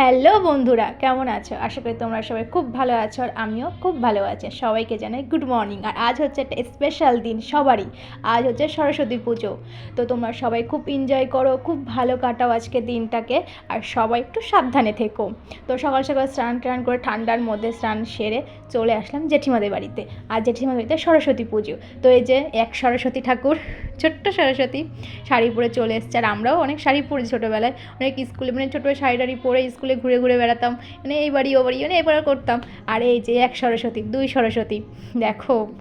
Hello বন্ধুরা, কেমন আছো? আশা করি তোমরা সবাই খুব ভালো আছো আর আমিও খুব ভালো আছি। সবাইকে জানাই গুড মর্নিং আর আজ হচ্ছে একটা স্পেশাল দিন সবারই। আজ হচ্ছে সরস্বতী পুজো। তো তোমরা সবাই খুব এনজয় করো, খুব ভালো কাটাও আজকে দিনটাকে। আর সবাই একটু সাবধানে থেকো। তো সকাল সকাল স্নান টান করে ঠান্ডার মধ্যে স্নান সেরে চলে আসলাম জেঠিমাদের বাড়িতে। আর জেঠিমাদের বাড়িতে সরস্বতী পুজো। তো এই যে এক সরস্বতী ঠাকুর ছোট্ট সরস্বতী শাড়ি পরে চলে এসছে। আর আমরাও অনেক শাড়ি পরি ছোটোবেলায়। অনেক স্কুলে মানে ছোটো শাড়ি টাড়ি পরে স্কুলে ঘুরে ঘুরে বেড়াতাম। মানে এই বাড়ি, ও বাড়ি মানে এবার করতাম। আর এই যে এক সরস্বতী, দুই সরস্বতী, দেখো।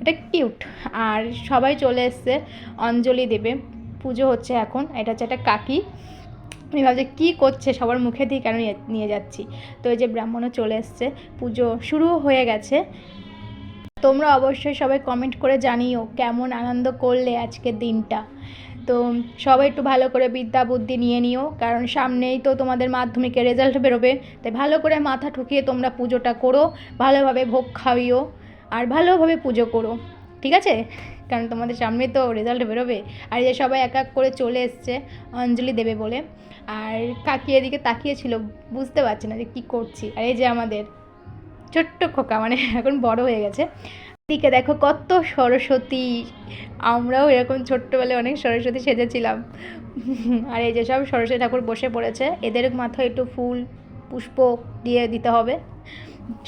এটা কিউট। আর সবাই চলে এসছে অঞ্জলি দেবে। পুজো হচ্ছে এখন। এটা হচ্ছে একটা কাকি। আমি ভাবছি, কী করছে? সবার মুখে দিয়ে কেন নিয়ে- যাচ্ছি? তো এই যে ব্রাহ্মণও চলে এসছে। পুজো শুরুও হয়ে গেছে। তোমরা অবশ্যই সবাই কমেন্ট করে জানিও কেমন আনন্দ করলে আজকের দিনটা। তো সবাই একটু ভালো করে বিদ্যা বুদ্ধি নিয়ে নিও, কারণ সামনেই তো তোমাদের মাধ্যমিকের রেজাল্ট বেরোবে, তাই ভালো করে মাথা ঠুকিয়ে তোমরা পুজোটা করো, ভালোভাবে ভোগ খাইও আর ভালোভাবে পুজো করো, ঠিক আছে? কারণ তোমাদের সামনে তো রেজাল্ট বেরোবে। আর যে সবাই এক এক করে চলে এসছে অঞ্জলি দেবে বলে। আর কাকি এদিকে তাকিয়েছিল বুঝতে পারছে না যে কী করছি। আর এই যে আমাদের ছোট্ট খোকা মানে এখন বড় হয়ে গেছে। দিকে দেখো কত সরস্বতী, আমরাও এরকম ছোট্টবেলায় অনেক সরস্বতী সেজেছিলাম। আর এই যেসব সরস্বতী ঠাকুর বসে পড়েছে, এদের মাথায় একটু ফুল, পুষ্প দিয়ে দিতে হবে।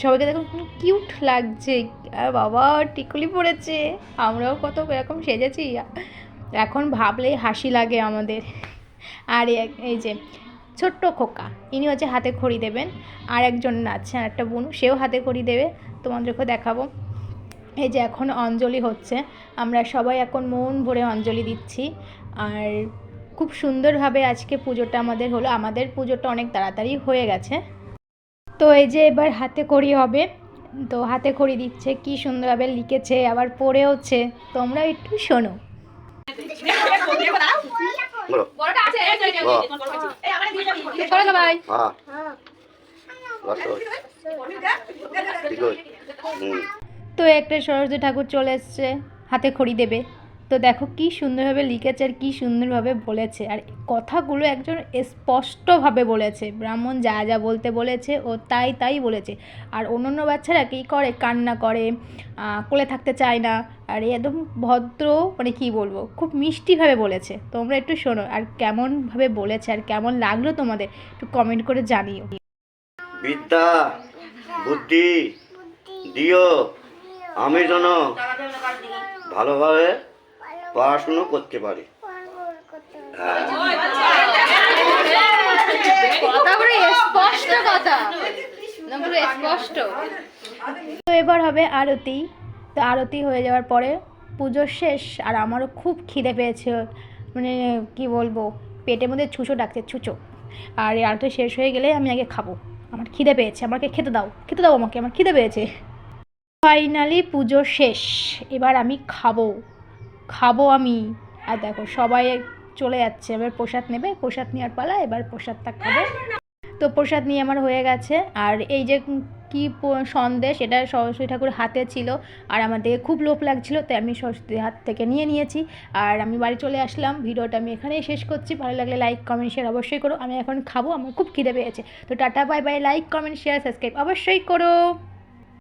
সবাইকে দেখো কিউট লাগছে, আর বাবা টিকুলি পড়েছে, আমরাও কত এরকম সেজেছি। এখন ভাবলেই হাসি লাগে আমাদের। আর এই যে ছোট্ট খোকা ইনি হচ্ছে হাতে খড়ি দেবেন আর একজন আছে আর একটা বোন সেও হাতে খড়ি দেবে তোমাদেরকে দেখাবো এই যে এখন অঞ্জলি হচ্ছে আমরা সবাই এখন মন ভরে অঞ্জলি দিচ্ছি আর খুব সুন্দরভাবে আজকে পুজোটা আমাদের হলো আমাদের পুজোটা অনেক তাড়াতাড়ি হয়ে গেছে তো এই যে এবার হাতে খড়ি হবে তো হাতে খড়ি দিচ্ছে কি সুন্দরভাবে লিখেছে আবার পড়েওছে তোমরা একটু শোনো বলো। শোনো সবাই হ্যাঁ। বসো ঠিক আছে হ্যাঁ। তো একটা সরস্বতী ঠাকুর চলে এসছে হাতে খড়ি দেবে। তো দেখো কি সুন্দরভাবে লিখেছে আর কী সুন্দরভাবে বলেছে। আর কথাগুলো একজন স্পষ্টভাবে বলেছে। ব্রাহ্মণ যা যা বলতে বলেছে ও তাই তাই বলেছে। আর অন্যান্য বাচ্চারা কী করে? কান্না করে কোলে থাকতে চায় না। আর একদম ভদ্র মানে কী বলব, খুব মিষ্টিভাবে বলেছে। তোমরা একটু শোনো আর কেমনভাবে বলেছে আর কেমন লাগল তোমাদের একটু কমেন্ট করে জানিও। বিদ্যা, বুদ্ধি দিও। আমি যেন ভালোভাবে পড়াশুনো করতে পারি। তো এবার হবে আরতি। তো আরতি হয়ে যাওয়ার পরে পুজো শেষ, আর আমারও খুব খিদে পেয়েছে। মানে কি বলব, পেটের মধ্যে ছুঁচো ডাকছে, ছুঁচো। আর এই আরতি শেষ হয়ে গেলে আমি আগে খাব। আমার খিদে পেয়েছে, আমাকে খেতে দাও খেতে দাও আমাকে, আমার খিদে পেয়েছে। ফাইনালি পুজো শেষ, এবার আমি খাব। খাব আমি। আর দেখো, সবাই চলে যাচ্ছে। এবার প্রসাদ নেবে। প্রসাদ নেওয়ার পালা এবার প্রসাদটা খাব। তো প্রসাদ নিয়ে আমার হয়ে গেছে। আর এই যে কি সন্দেশ, এটা সরস্বতী ঠাকুর হাতে ছিল। আর আমার দেখে খুব লোভ লাগছিল, তাই আমি সরস্বতীর হাত থেকে নিয়ে নিয়েছি। আর আমি বাড়ি চলে আসলাম। ভিডিওটা আমি এখানেই শেষ করছি। ভালো লাগলে লাইক, কমেন্ট, শেয়ার অবশ্যই করো। আমি এখন খাব, আমার খুব খিদে পেয়েছে। তো tata, bye bye, like, comment, share, subscribe অবশ্যই করো।